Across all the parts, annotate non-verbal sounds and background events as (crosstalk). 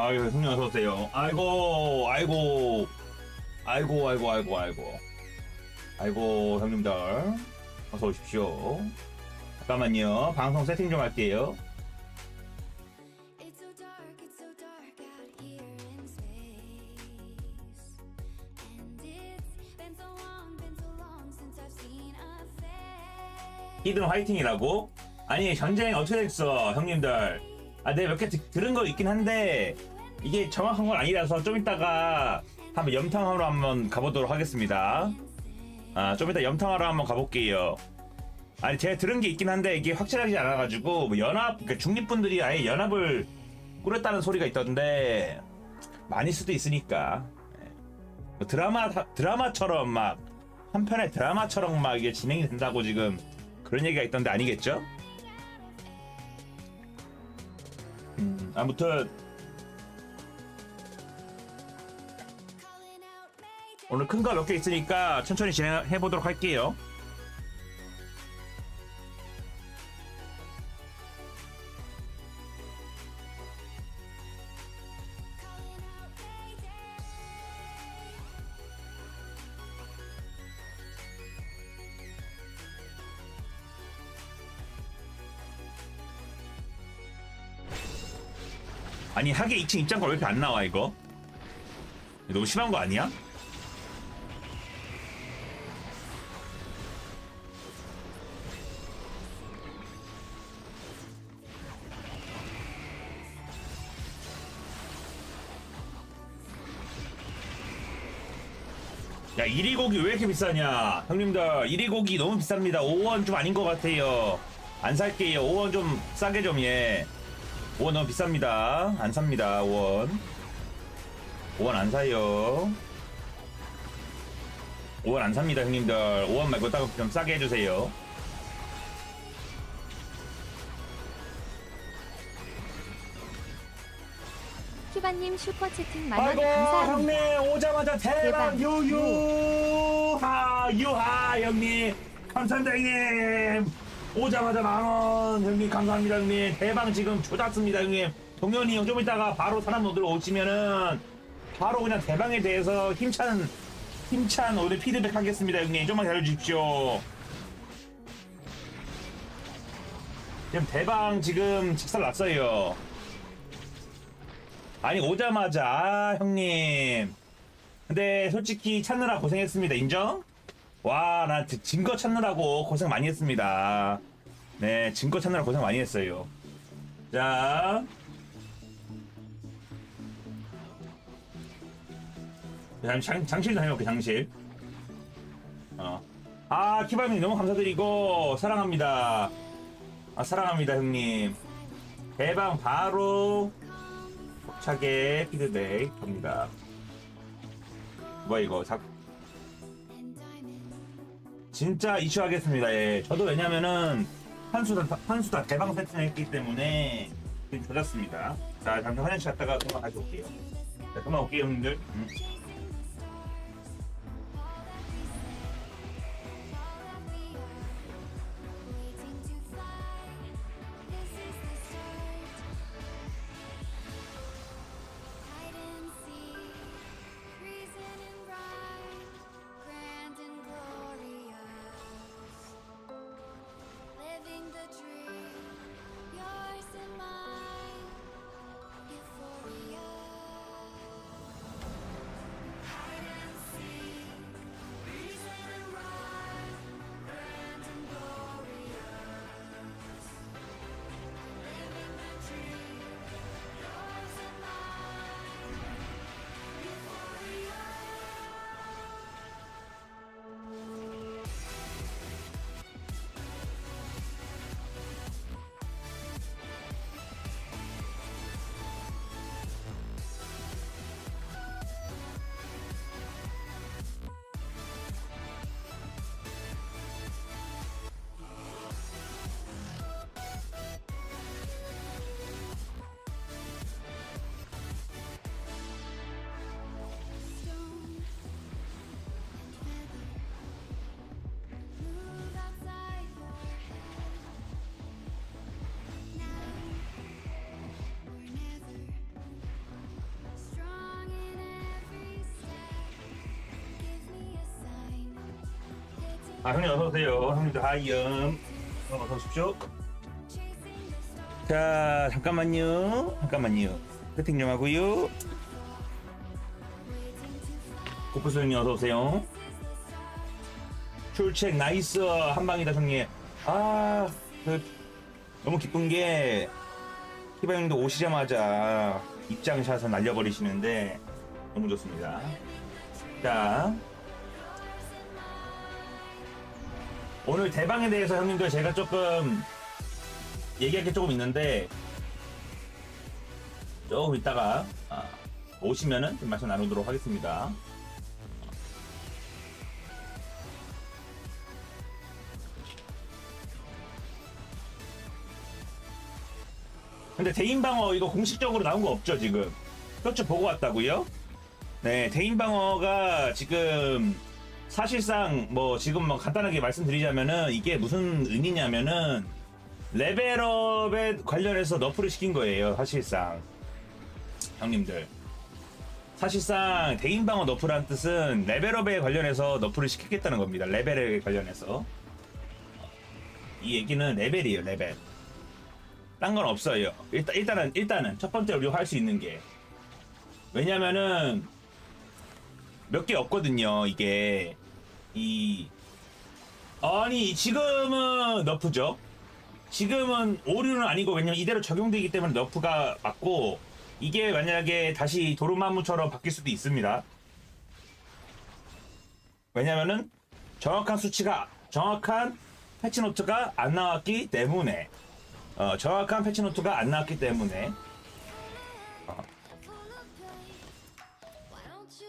아유, 형님 어서 오세요. 아이고, 아이고, 아이고, 아이고, 아이고, 아이고, 아이고, 형님들 어서 오십시오. 잠깐만요, 방송 세팅 좀 할게요. It's so dark, it's so dark out here in space. And it's been so long, been so long since I've seen a face. 히든 화이팅이라고? 아니 전쟁 어떻게 됐어 형님들 아 내가 몇 개 들은 거 있긴 한데 이게 정확한 건 아니라서 좀 이따가 한번 염탕하러 한번 가보도록 하겠습니다 아 좀 이따 염탕하러 한번 가볼게요 아니 제가 들은 게 있긴 한데 이게 확실하지 않아가지고 뭐 연합 그러니까 중립분들이 아예 연합을 꾸렸다는 소리가 있던데 많을 수도 있으니까 예. 뭐 드라마 드라마처럼 막 한 편의 드라마처럼 막 이게 진행이 된다고 지금 그런 얘기가 있던데 아니겠죠? 음, 아무튼. 오늘 큰 거 몇 개 있으니까 천천히 진행해 보도록 할게요. 아니 하계 2층 입장권 왜 이렇게 안 나와 이거? 너무 심한 거 아니야? 야 1위 고기 왜 이렇게 비싸냐? 형님들 1위 고기 너무 비쌉니다. 5원 좀 아닌 것 같아요. 안 살게요. 5원 좀 싸게 좀예 5 원 너무 비쌉니다. 안 삽니다. 5원. 5원 안 사요. 5원 안 삽니다, 형님들. 5원 말고 딱좀 싸게 해주세요. 큐바님 슈퍼채팅 만원 아이고, 감사합니다. 형님, 오자마자 대박, 대박, 유유 하, 유하, 형님. 감사합니다, 형님. 오자마자 만원, 형님. 감사합니다, 형님. 대박 지금 조작습니다, 형님. 동현이 형 좀 이따가 바로 사람 모드로 오시면은 바로 그냥 대방에 대해서 힘찬, 힘찬 오늘 피드백 하겠습니다, 형님. 좀만 기다려주십시오. 지금 대방 지금 직살 났어요. 아니 오자마자 아, 형님 근데 솔직히 찾느라 고생했습니다 인정? 와나 증거 찾느라고 고생 많이 했습니다 네 증거 찾느라 고생 많이 했어요 자 장, 장, 장실 좀 해볼게 장실 어. 아 키바님 너무 감사드리고 사랑합니다 아 사랑합니다 형님 대방 바로 차게 피드백 갑니다. 뭐야 이거 diamonds. 진짜 이슈 하겠습니다. 예. 저도 왜냐면은 한수 다 한수 다 대방 세팅했기 때문에 지금 조졌습니다. 자 잠깐 화장실 갔다가 금방 다시 올게요. 자 금방 올게요 형님들. 음. 아 형님 어서 오세요. 형님들 하이엄. 어, 어서 오십시오. 자 잠깐만요. 잠깐만요. 세팅 좀 하고요. 고프스 형님 어서 오세요. 출첵 나이스 한 방이다 형님. 아 그, 너무 기쁜 게 형도 오시자마자 입장샷을 날려버리시는데 너무 좋습니다. 자 오늘 대방에 대해서 형님들 제가 조금 얘기할 게 조금 있는데 조금 이따가 아, 오시면은 좀 말씀 나누도록 하겠습니다. 근데 대인 방어 이거 공식적으로 나온 거 없죠 지금? 그렇죠 보고 왔다고요? 네 대인 방어가 지금 사실상 뭐 지금 뭐 간단하게 말씀드리자면은 이게 무슨 의미냐면은 레벨업에 관련해서 너프를 시킨 거예요 사실상. 형님들. 사실상 대인 방어 너프란 뜻은 레벨업에 관련해서 너프를 시키겠다는 겁니다 레벨에 관련해서. 이 얘기는 레벨이에요 레벨. 딴 건 없어요. 일단, 일단은 일단은 첫 번째로 우리가 할 수 있는 게. 왜냐면은 몇 개 없거든요 이게. 이 아니 지금은 너프죠? 지금은 오류는 아니고 왜냐면 이대로 적용되기 때문에 너프가 맞고 이게 만약에 다시 도루마무처럼 바뀔 수도 있습니다. 왜냐면은 정확한 수치가 정확한 패치노트가 안 나왔기 때문에 어, 정확한 패치노트가 안 나왔기 때문에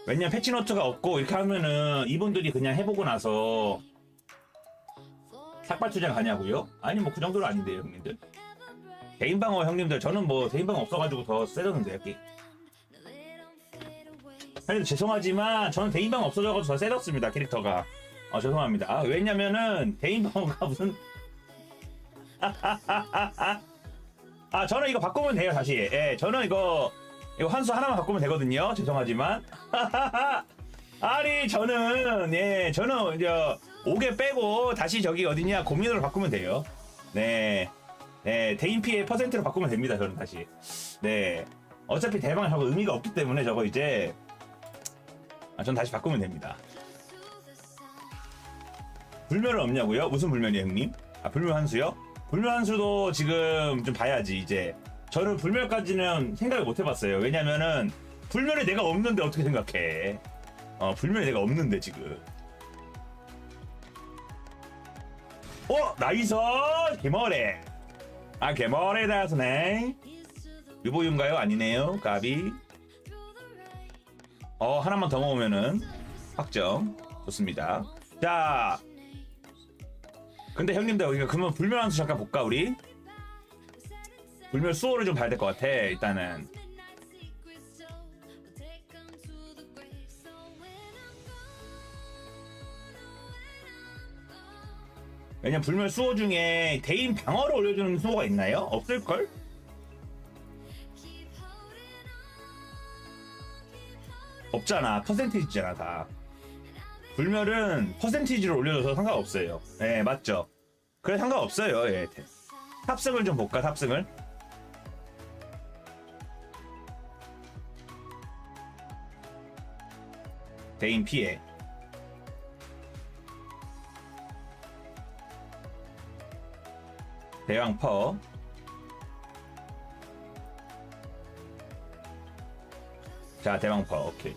왜냐 면 패치노트가 없고 이렇게 하면은 이분들이 그냥 해보고 나서 삭발 투자 가냐고요? 아니 뭐 그 정도는 아닌데요 형님들. 대인방어 형님들 저는 뭐 대인방어 없어가지고 더 세졌는데 여기. 형님 죄송하지만 저는 대인방어 없어져가지고 더 세졌습니다 캐릭터가. 어 죄송합니다. 아, 왜냐면은 대인방어가 무슨 (laughs) 아 저는 이거 바꾸면 돼요 다시. 예 저는 이거 이거 환수 하나만 바꾸면 되거든요 죄송하지만 (laughs) 아니 저는 예 저는 이제 5개 빼고 다시 저기 어디냐 고민으로 바꾸면 돼요 네 네, 대인 피해 퍼센트로 바꾸면 됩니다. 저는 다시. 네. 어차피 대방은 저거 의미가 없기 때문에 저거 이제 아, 전 다시 바꾸면 됩니다. 불면은 없냐고요? 무슨 불면이에요, 형님? 아, 불면 한수요? 불면 한수도 지금 좀 봐야지, 이제. 저는 불면까지는 생각을 못 해봤어요. 왜냐면은, 불면이 내가 없는데 어떻게 생각해? 어, 불면이 내가 없는데, 지금. 어, 나이스! 개머래! 아, 개머리 다스네. 유보윤가요? 아니네요. 가비. 어, 하나만 더 먹으면은 확정. 좋습니다. 자. 근데 형님들 여기가 그러면 불멸 한수 잠깐 볼까 우리? 불멸 수호를 좀 봐야 될 것 같아. 일단은. 왜냐면 불멸 수호 중에 대인 방어를 올려주는 수호가 있나요? 없을걸? 없잖아. 퍼센티지잖아, 다. 불멸은 퍼센티지로 올려줘서 상관없어요. 네, 맞죠? 그래, 상관없어요. 예. 탑승을 좀 볼까, 탑승을? 대인 피해. 대왕 퍼. 자, 대왕 퍼. 오케이.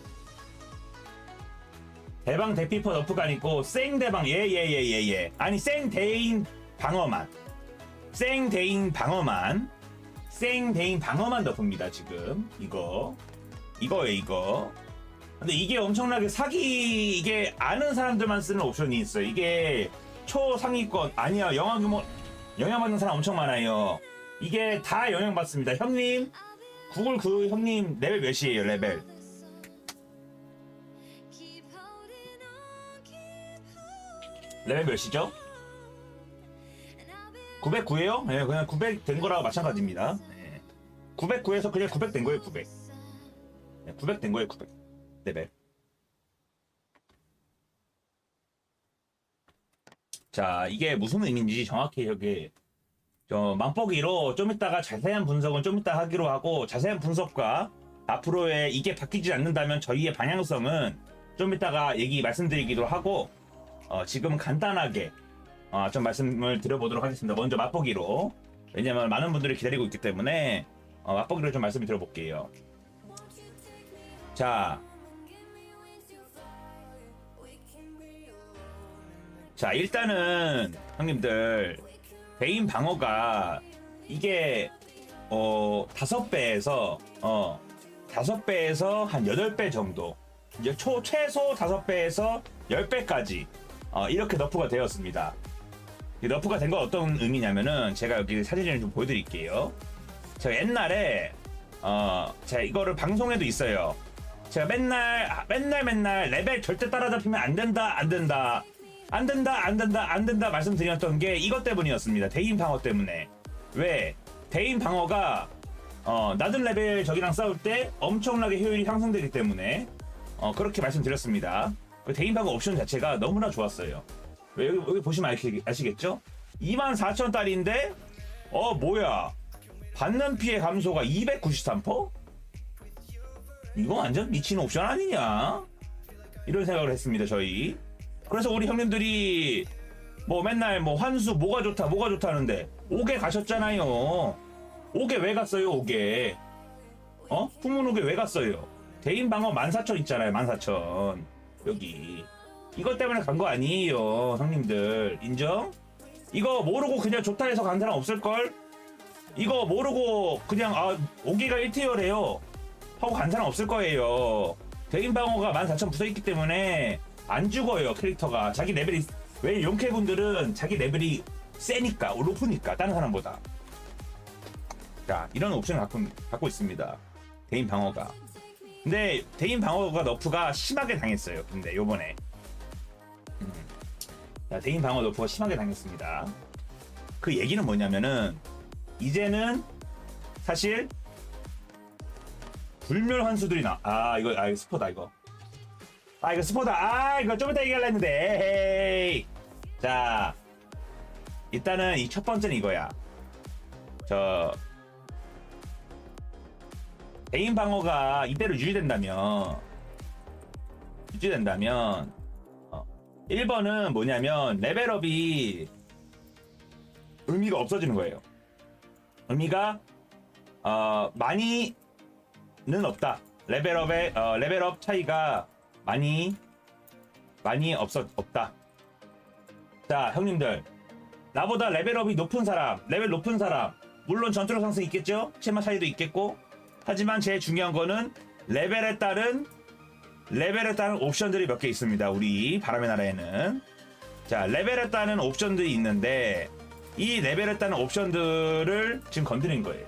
대방 대피퍼 너프가 아니고 생 대방 예예 예 예 예, 아니 생 대인 방어만 생 대인 방어만 생 대인 방어만 너프입니다 지금 이거 이거예요 이거 근데 이게 엄청나게 사기 이게 아는 사람들만 쓰는 옵션이 있어요 이게 초상위권 아니야 영화 규모 영향받는 사람 엄청 많아요. 이게 다 영향받습니다. 형님, 구글 그 형님 레벨 몇이에요, 레벨? 레벨 몇이죠? 909예요? 네, 그냥 900 된 거랑 마찬가지입니다. 네. 909에서 그냥 900 된 거예요, 900. 네, 900 된 거예요, 900. 레벨. 자, 이게 무슨 의미인지 정확히 여기 저 맛보기로 좀 이따가 자세한 분석은 좀 이따 하기로 하고 자세한 분석과 앞으로의 이게 바뀌지 않는다면 저희의 방향성은 좀 이따가 얘기 말씀드리기로 하고 어, 지금 간단하게 어, 좀 말씀을 드려보도록 하겠습니다. 먼저 맛보기로 왜냐면 많은 분들이 기다리고 있기 때문에 어, 맛보기로 좀 말씀을 드려볼게요. 자, 자 일단은 형님들 개인 방어가 이게 어 다섯 배에서 어 다섯 배에서 한 여덟 배 정도 이제 초 최소 다섯 배에서 열 배까지 어 이렇게 너프가 되었습니다. 이 너프가 된 건 어떤 의미냐면은 제가 여기 사진을 좀 보여드릴게요. 제가 옛날에 어 제가 이거를 방송에도 있어요. 제가 맨날 아, 맨날 맨날 레벨 절대 따라잡히면 안 된다 안 된다 안 된다 안 된다 안 된다 말씀드렸던 게 이것 때문이었습니다. 대인 방어 때문에 왜 대인 방어가 어, 낮은 레벨 적이랑 싸울 때 엄청나게 효율이 향상되기 때문에 어, 그렇게 말씀드렸습니다. 그 대인 방어 옵션 자체가 너무나 좋았어요. 왜 여기, 여기 보시면 아시, 아시겠죠? 24,000달인데 어 뭐야 받는 피해 감소가 293%? 이거 완전 미친 옵션 아니냐? 이런 생각을 했습니다 저희. 그래서 우리 형님들이 뭐 맨날 뭐 환수 뭐가 좋다 뭐가 좋다 하는데 5개 가셨잖아요. 5개 왜 갔어요 5개? 어? 풍문 5개 왜 갔어요? 대인 방어 14,000 있잖아요 14,000 여기 이것 때문에 간 거 아니에요 형님들 인정? 이거 모르고 그냥 좋다 해서 간 사람 없을걸? 이거 모르고 그냥 아 5개가 1티어래요 하고 간 사람 없을 거예요 대인 방어가 14,000 붙어있기 때문에 안 죽어요 캐릭터가 자기 레벨이 왜 용캐분들은 자기 레벨이 세니까 높으니까 다른 사람보다 자 이런 옵션을 갖고, 갖고 있습니다 대인 방어가 근데 대인 방어가 너프가 심하게 당했어요 근데 요번에 음. 자 대인 방어 너프가 심하게 당했습니다 그 얘기는 뭐냐면은 이제는 사실 불멸 환수들이 나. 아 이거 아 이거 스포다 이거. 아 이거 스포다. 아 이거 좀 이따 얘기하려 했는데. 에이. 자 일단은 이 첫 번째는 이거야. 저 개인 방어가 이대로 유지된다면 유지된다면 어, 1번은 뭐냐면 레벨업이 의미가 없어지는 거예요. 의미가 어, 많이는 없다. 레벨업의 어, 레벨업 차이가 많이 많이 없어 없다. 자, 형님들. 나보다 레벨업이 높은 사람, 레벨 높은 사람, 물론 전투력 상승 있겠죠? 체마 차이도 있겠고. 하지만 제일 중요한 거는 레벨에 따른 레벨에 따른 옵션들이 몇 개 있습니다. 우리 바람의 나라에는. 자, 레벨에 따른 옵션들이 있는데 이 레벨에 따른 옵션들을 지금 건드린 거예요.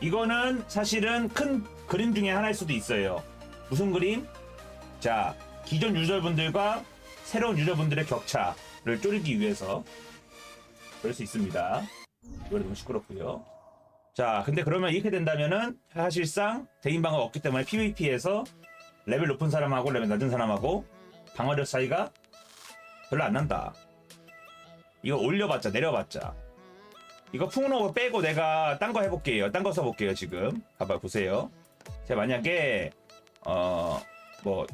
이거는 사실은 큰 그림 중에 하나일 수도 있어요. 무슨 그림? 자, 기존 유저분들과 새로운 유저분들의 격차를 줄이기 위해서 그럴 수 있습니다. 이거 너무 시끄럽고요. 자, 근데 그러면 이렇게 된다면은 사실상 대인 방어가 없기 때문에 PVP에서 레벨 높은 사람하고 레벨 낮은 사람하고 방어력 차이가 별로 안 난다. 이거 올려봤자 내려봤자 이거 풍로고 빼고 내가 딴 거 해볼게요. 딴 거 써볼게요 지금. 봐봐 보세요. 제가 만약에 어뭐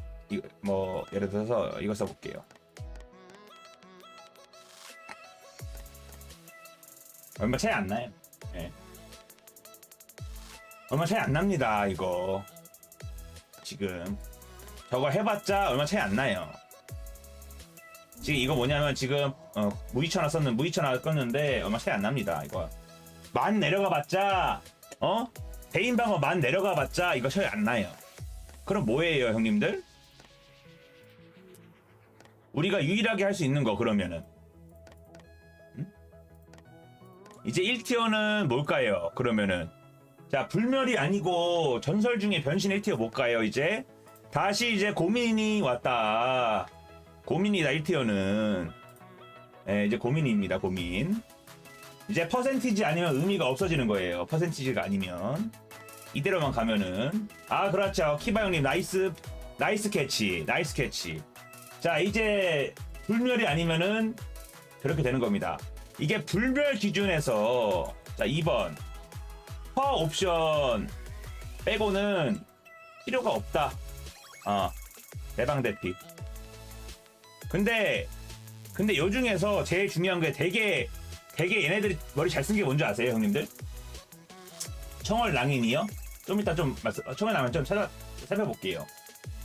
뭐 예를 들어서 이거 써볼게요. 얼마 차이 안 나요. 예. 얼마 차이 안 납니다 이거. 지금 저거 해봤자 얼마 차이 안 나요. 지금 이거 뭐냐면 지금 어, 무이천화 썼는 무이천화 껐는데 얼마 차이 안 납니다 이거 만 내려가 봤자 어 대인 방어 만 내려가 봤자 이거 차이 안 나요. 그럼 뭐예요 형님들? 우리가 유일하게 할 수 있는 거 그러면은. 음? 이제 1티어는 뭘까요? 그러면은. 자 불멸이 아니고 전설 중에 변신 1티어 뭘까요 이제? 다시 이제 고민이 왔다. 고민이다 1티어는. 예, 이제 고민입니다 고민 이제 퍼센티지 아니면 의미가 없어지는 거예요 퍼센티지가 아니면 이대로만 가면은 아 그렇죠 키바 형님 나이스 나이스 캐치 나이스 캐치 자 이제 불멸이 아니면은 그렇게 되는 겁니다. 이게 불멸 기준에서 자 2번 퍼 옵션 빼고는 필요가 없다. 어 대방 대피. 근데 근데 요 중에서 제일 중요한 게 되게 되게 얘네들이 머리 잘 쓴 게 뭔지 아세요, 형님들? 청월 낭인이요? 좀 이따 좀 말씀, 어, 청월 낭인 좀 찾아 살펴볼게요.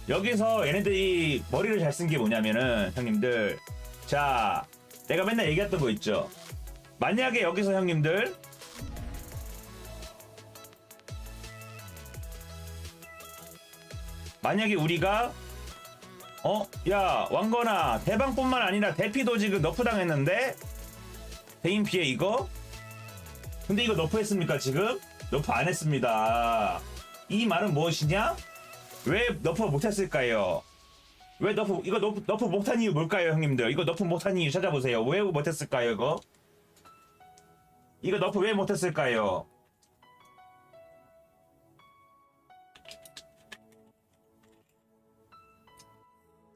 여기서 얘네들이 머리를 잘 쓴 게 뭐냐면은 형님들 자 내가 맨날 얘기했던 거 있죠. 만약에 여기서 형님들 만약에 우리가 어? 야 왕건아 대방뿐만 아니라 대피도 지금 너프 당했는데 대인 피해 이거? 근데 이거 너프 했습니까 지금? 너프 안 했습니다 이 말은 무엇이냐? 왜 너프 못했을까요? 왜 너프 이거 너프, 너프 못한 이유 뭘까요 형님들 이거 너프 못한 이유 찾아보세요 왜 못했을까요 이거? 이거 너프 왜 못했을까요?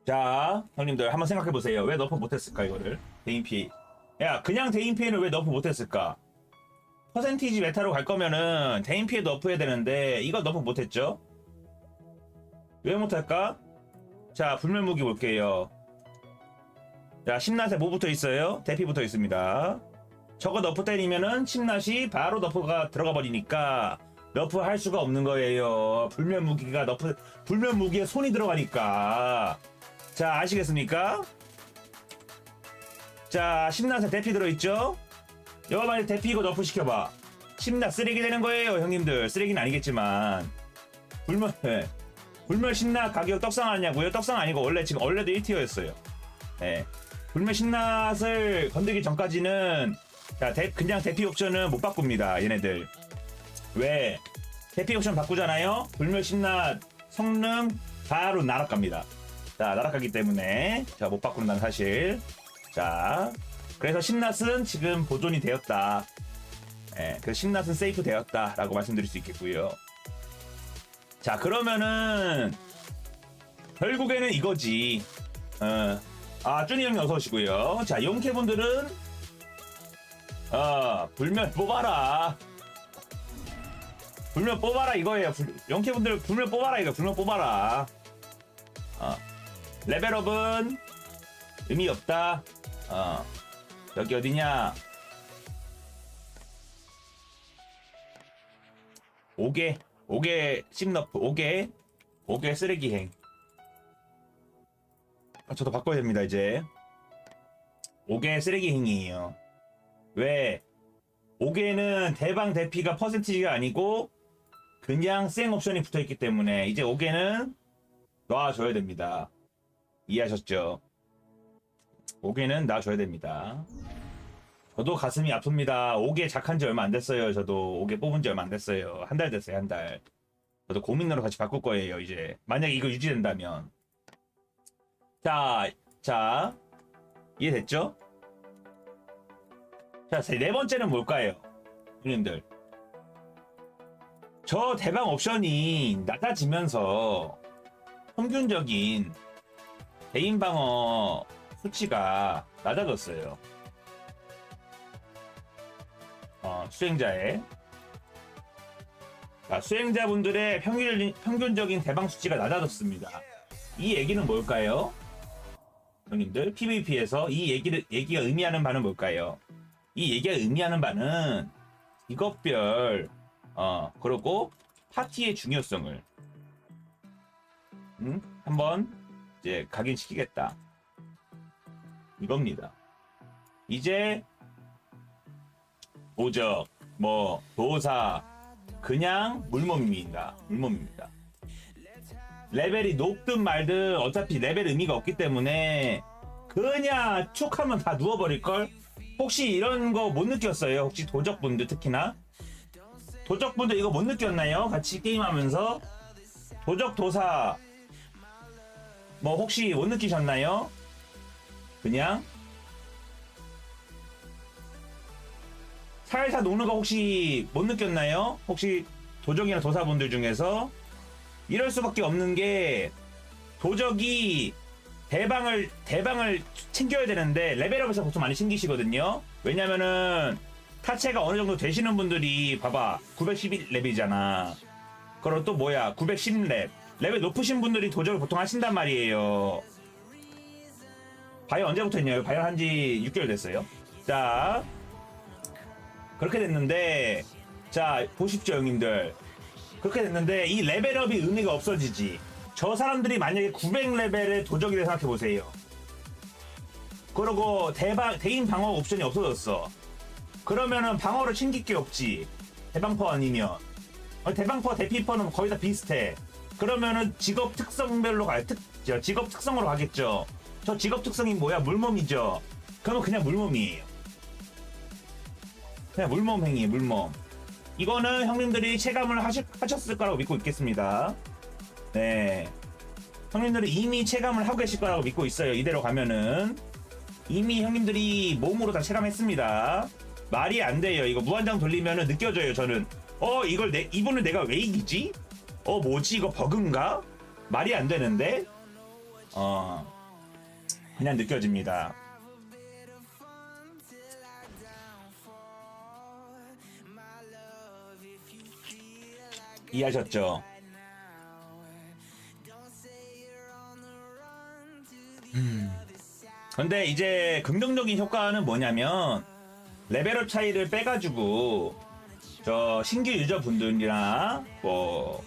자, 형님들 한번 생각해 보세요. 왜 너프 못했을까 이거를 대인 피해. 야, 그냥 대인 피해는 왜 너프 못했을까? 퍼센티지 메타로 갈 거면은 대인 피해 너프해야 되는데 이거 너프 못했죠? 왜 못할까? 자, 불멸 무기 볼게요. 자, 심낫에 뭐 붙어 있어요? 대피 붙어 있습니다. 저거 너프 때리면은 심낫이 바로 너프가 들어가 버리니까 너프 할 수가 없는 거예요. 불멸 무기가 너프 불멸 무기에 손이 들어가니까. 자, 아시겠습니까? 자, 심낫에 대피 들어있죠? 여봐봐, 대피 이거 너프 시켜봐. 심낫 쓰레기 되는 거예요, 형님들. 쓰레기는 아니겠지만. 불멸, 네. (laughs) 불멸 신낫 가격 떡상 아니냐고요? 떡상 아니고 원래 지금 원래도 1티어였어요. 네. 불멸 신낫을 건들기 전까지는 자, 대- 그냥 대피 옵션은 못 바꿉니다. 얘네들. 왜? 대피 옵션 바꾸잖아요. 불멸 신낫 성능 바로 날아갑니다. 자, 날아가기 때문에 자, 못 바꾼다는 사실. 자, 그래서 신낫은 지금 보존이 되었다. 예, 그래서 신낫은 세이프 되었다라고 말씀드릴 수 있겠고요. 자, 그러면은 결국에는 이거지. 어. 아, 쭈니 형님 어서 오시고요. 자, 용케분들은 어, 불멸 뽑아라. 불멸 뽑아라 이거예요. 불- 용케분들 불멸 뽑아라 이거. 불멸 뽑아라. 어. 레벨업은 의미 없다. 어. 여기 어디냐? 5개, 5개 심너프, 5개, 5개 쓰레기행. 아, 저도 바꿔야 됩니다, 이제. 5개 쓰레기행이에요. 왜? 5개는 대방 대피가 퍼센티지가 아니고, 그냥 생 옵션이 붙어 있기 때문에, 이제 5개는 놔줘야 됩니다. 이해하셨죠? 5개는 놔줘야 됩니다. 저도 가슴이 아픕니다. 5개 작한 지 얼마 안 됐어요. 저도 5개 뽑은 지 얼마 안 됐어요. 한 달 됐어요, 한 달. 저도 고민으로 같이 바꿀 거예요, 이제. 만약에 이거 유지된다면. 자, 자. 이해됐죠? 자, 네 번째는 뭘까요? 형님들. 저 대방 옵션이 낮아지면서 평균적인 개인 방어 수치가 낮아졌어요. 어, 수행자의 자, 수행자분들의 평균, 평균적인 대방 수치가 낮아졌습니다. 이 얘기는 뭘까요? 형님들 PVP에서 이 얘기를 얘기가 의미하는 바는 뭘까요? 이 얘기가 의미하는 바는 직업별 어 그리고 파티의 중요성을 음? 한번 이제 각인시키겠다 이겁니다. 이제 오적, 뭐 도사, 그냥 물몸입니다. 물몸입니다. 레벨이 높든 말든 어차피 레벨 의미가 없기 때문에 그냥 툭하면 다 누워버릴 걸. 혹시 이런 거 못 느꼈어요? 혹시 도적분들 특히나 도적분들 이거 못 느꼈나요? 같이 게임하면서 도적 도사 뭐 혹시 못 느끼셨나요? 그냥 살살 노는 거 혹시 못 느꼈나요? 혹시 도적이나 도사분들 중에서 이럴 수밖에 없는 게 도적이 대방을 대방을 챙겨야 되는데 레벨업에서 보통 많이 챙기시거든요. 왜냐면은 타체가 어느 정도 되시는 분들이 봐봐 911렙이잖아. 그럼 또 뭐야 910렙 레벨 높으신 분들이 도적을 보통 하신단 말이에요. 바이오 언제부터 했냐고 바이오 한지 6개월 됐어요. 자 그렇게 됐는데 자 보십시오 형님들 그렇게 됐는데 이 레벨업이 의미가 없어지지. 저 사람들이 만약에 900레벨의 도적이라 생각해 보세요. 그러고 대방 대인 방어 옵션이 없어졌어. 그러면은 방어를 챙길 게 없지. 대방퍼 아니면 어, 대방퍼 대피퍼는 거의 다 비슷해. 그러면은 직업 특성별로 가요. 특 저, 직업 특성으로 가겠죠. 저 직업 특성이 뭐야? 물몸이죠. 그러면 그냥 물몸이에요. 그냥 물몸 행위, 물몸. 이거는 형님들이 체감을 하시, 하셨을 거라고 믿고 있겠습니다. 네. 형님들이 이미 체감을 하고 계실 거라고 믿고 있어요. 이대로 가면은. 이미 형님들이 몸으로 다 체감했습니다. 말이 안 돼요. 이거 무한장 돌리면은 느껴져요. 저는. 어, 이걸 내, 이분을 내가 왜 이기지? 어, 뭐지? 이거 버그인가? 말이 안 되는데? 어, 그냥 느껴집니다. 이해하셨죠? 음. 근데 이제 긍정적인 효과는 뭐냐면 레벨업 차이를 빼가지고 저 신규 유저분들이나 뭐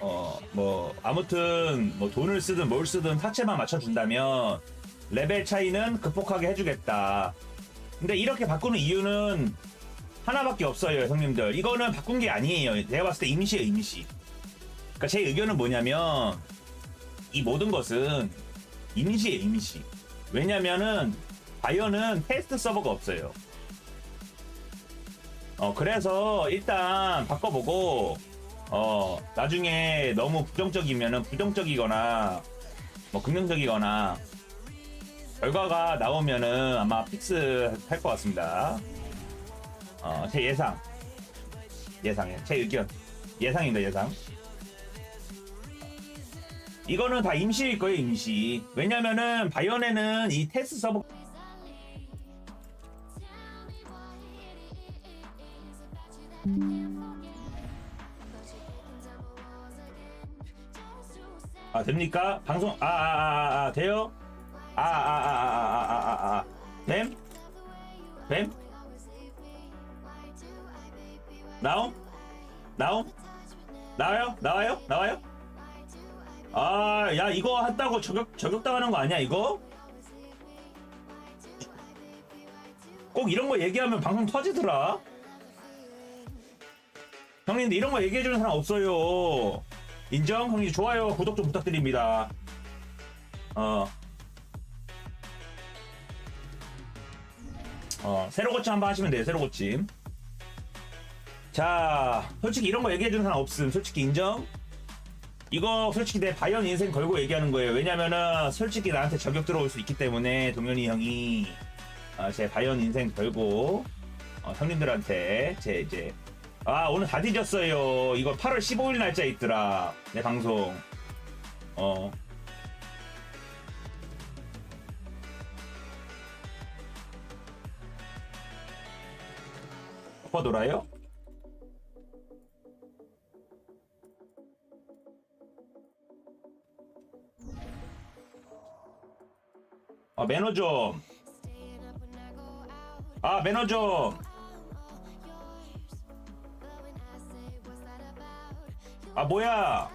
어, 뭐, 아무튼, 뭐, 돈을 쓰든 뭘 쓰든 타체만 맞춰준다면, 레벨 차이는 극복하게 해주겠다. 근데 이렇게 바꾸는 이유는 하나밖에 없어요, 형님들. 이거는 바꾼 게 아니에요. 내가 봤을 때 임시예요, 임시. 그니까 제 의견은 뭐냐면, 이 모든 것은 임시예요, 임시. 왜냐면은, 바이오는 테스트 서버가 없어요. 어, 그래서 일단 바꿔보고, 어, 나중에 너무 부정적이면은 부정적이거나, 뭐 긍정적이거나, 결과가 나오면은 아마 픽스 할 것 같습니다. 어, 제 예상. 예상이에요. 제 의견. 예상입니다, 예상. 이거는 다 임시일 거예요, 임시. 왜냐면은, 바이온에는 이 테스트 서버, 아, 됩니까? 방송, 아, 아, 아, 아, 아 돼요? 아, 아, 아, 아, 아, 아, 아, 아. 뱀? 뱀? 나옴? 나옴? 나와요? 나와요? 나와요? 아, 야, 이거 한다고 저격, 저격당하는 거 아니야, 이거? 꼭 이런 거 얘기하면 방송 터지더라. 형님들 이런 거 얘기해 주는 사람 없어요. 인정? 형님 좋아요, 구독 좀 부탁드립니다. 어. 어, 새로 고침 한번 하시면 돼요, 새로 고침. 자, 솔직히 이런 거 얘기해 주는 사람 없음. 솔직히 인정? 이거 솔직히 내 바이언 인생 걸고 얘기하는 거예요. 왜냐면은 솔직히 나한테 저격 들어올 수 있기 때문에 동현이 형이 어, 제 바이언 인생 걸고 어, 형님들한테 제 이제 아 오늘 다 뒤졌어요. 이거 8월 15일 날짜 있더라. 내 방송. 어. 오빠 놀아요? 아 매너 좀. 아 매너 좀. 아 뭐야?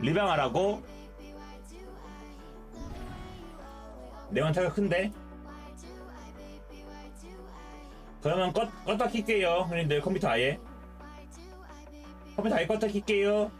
리방하라고? 내원 차가 큰데? 그러면 껐, 껐다 킬게요. 형님들 컴퓨터 아예. 컴퓨터 아예 껐다 킬게요